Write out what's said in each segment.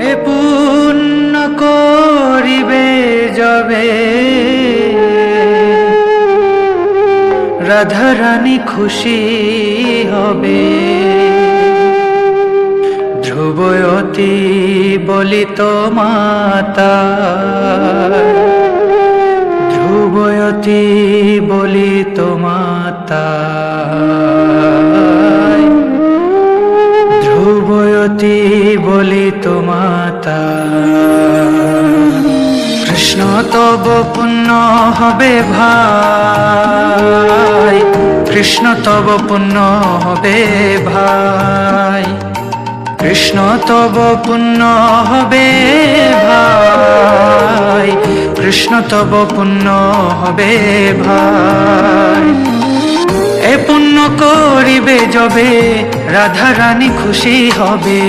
এ পুণ্য করিবে যবে। রাধারানী খুশি হবে। ধ্রুবয়তী বলিত মাতা। ধ্রুবয়তী বলিত মাতা। ধ্রুবয়তী বলিত মাতা, কৃষ্ণ তব পুণ্য হবে ভাই, কৃষ্ণ তব পুণ্য হবে ভাই, কৃষ্ণ তব পুণ্য হবে ভাই, কৃষ্ণ তব পুণ্য হবে ভাই। এ পুণ্য করিবে যবে রাধা রানী খুশি হবে।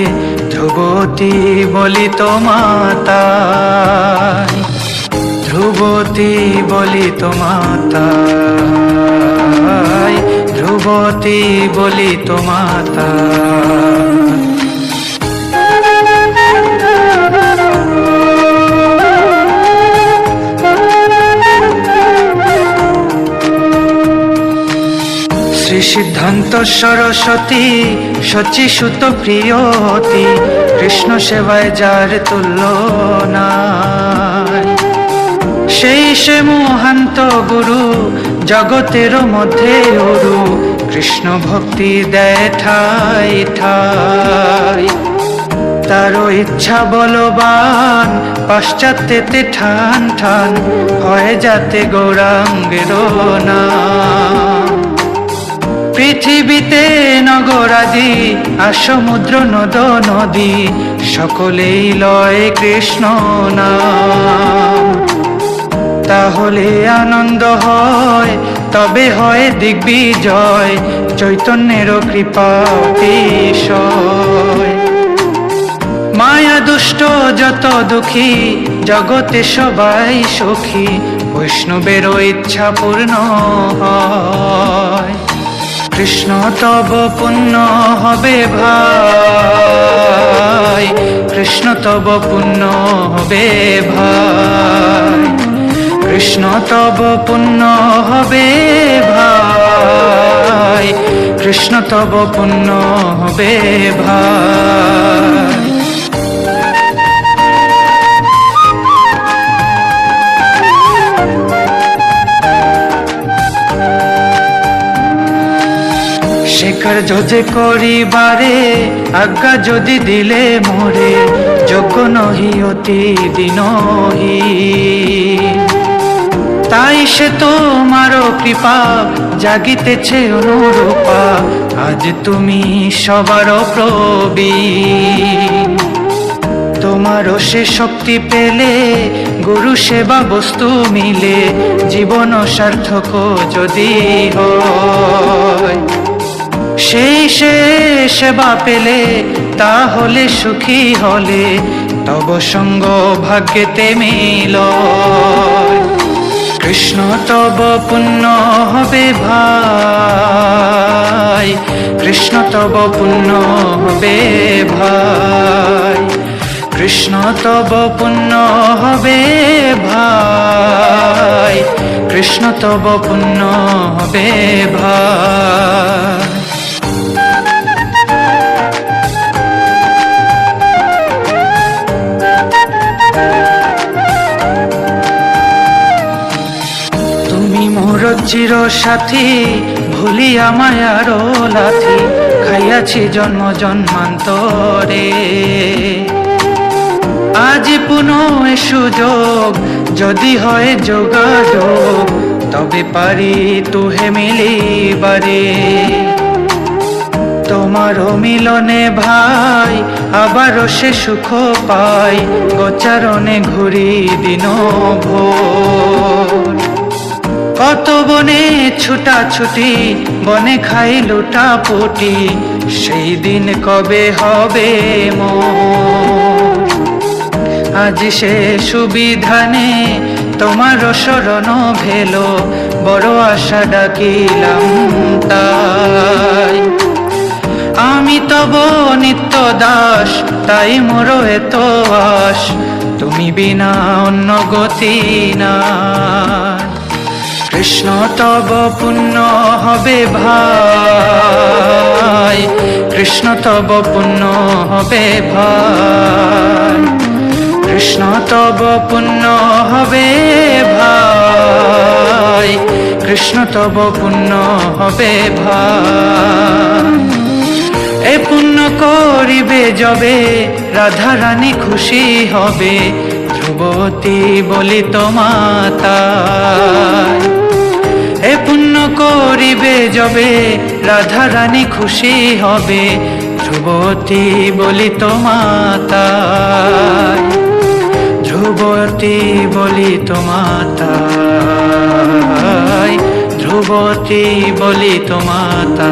ধ্রুবতী বলিত মাতা, ধ্রুবতী বলিত মাতা, ধ্রুবতী বলিত মাতা। সিদ্ধান্ত সরস্বতী সচি সুত প্রিয়তি, কৃষ্ণ সেবায় যার তুল্য নাই। সেই সে মহান্ত গুরু, জগতের মধ্যে অরু কৃষ্ণ ভক্তি দেয় ঠাই ঠাই। তারও ইচ্ছা বলবান, পাশ্চাত্যেতে ঠান ঠান, হয় যাতে গৌরাঙ্গের না পৃথিবীতে নগরাদি আর সমুদ্র নদ নদী, সকলেই লয় কৃষ্ণ নাম। তাহলে আনন্দ হয়, তবে হয় দিগ্বিজয়, চৈতন্যের কৃপা মায়া দুষ্ট যত দুঃখী, জগতে সবাই সুখী, বৈষ্ণবেরও ইচ্ছা পূর্ণ হয়। কৃষ্ণ, তব পুণ্য হবে ভাই। কৃষ্ণ, তব পুণ্য হবে ভাই। কৃষ্ণ, তব পুণ্য হবে ভাই। কৃষ্ণ, তব পুণ্য হবে ভাই। শেখার যদি করিবারে, আজ্ঞা যদি দিলে মোরে, যোগ্য নহি অতি দিনহি তাই সে তোমারও কৃপা, জাগিতেছে অনুরূপা, আজ তুমি সবার প্রবীণ তোমারও সে শক্তি পেলে, গুরু সেবা বস্তু মিলে, জীবন সার্থক যদি হয়। সে সেবা পেলে, তাহলে সুখী হলে, তব সঙ্গ ভাগ্যেতে মিল। কৃষ্ণ তব পুণ্য হবে ভাই, কৃষ্ণ তব পুণ্য হবে ভাই, কৃষ্ণ তব পুণ্য হবে ভাই, কৃষ্ণ তব পুণ্য হবে ভাই। চির সাথী, ভুলি আমায় আরও লাথি, খাইয়াছি জন্ম জন্মান্তরে। আজ পুনঃ সুযোগ, যদি হয় যোগাযোগ, তবে পারি তুহে মিলিবারে। তোমার মিলনে ভাই, আবারও সে সুখ পাই, গোচারণে ঘুরি দিন ভোর বনে ছুটা ছুটি বনে খাই লুটা পুটি, সেই দিন কবে হবে মোর আজ সে সুবিধানে তোমার শরণ ভেলো, বড় আশা ডাকিলাম তাই। আমি তব নিত্য দাস, তাই মোর এত আস তুমি বিনা অন্য গতি না কৃষ্ণ তব পুণ্য হবে ভাই। কৃষ্ণ তব পুণ্য হবে ভাই। কৃষ্ণ তব পুণ্য হবে ভাই। কৃষ্ণ তব পুণ্য হবে ভাই। এ পুণ্য করিবে যবে রাধা রানী খুশি হবে। ধ্রুবতী বলি তো মাতা করিবে যবে রাধা রানী খুশি হবে। ধ্রুবতী বলি তো মাতা ধ্রুবতী বলি তো মাতা ধ্রুবতী বলি তো মাতা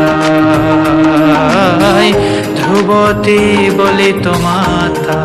ধ্রুবতী বলি তো মাতা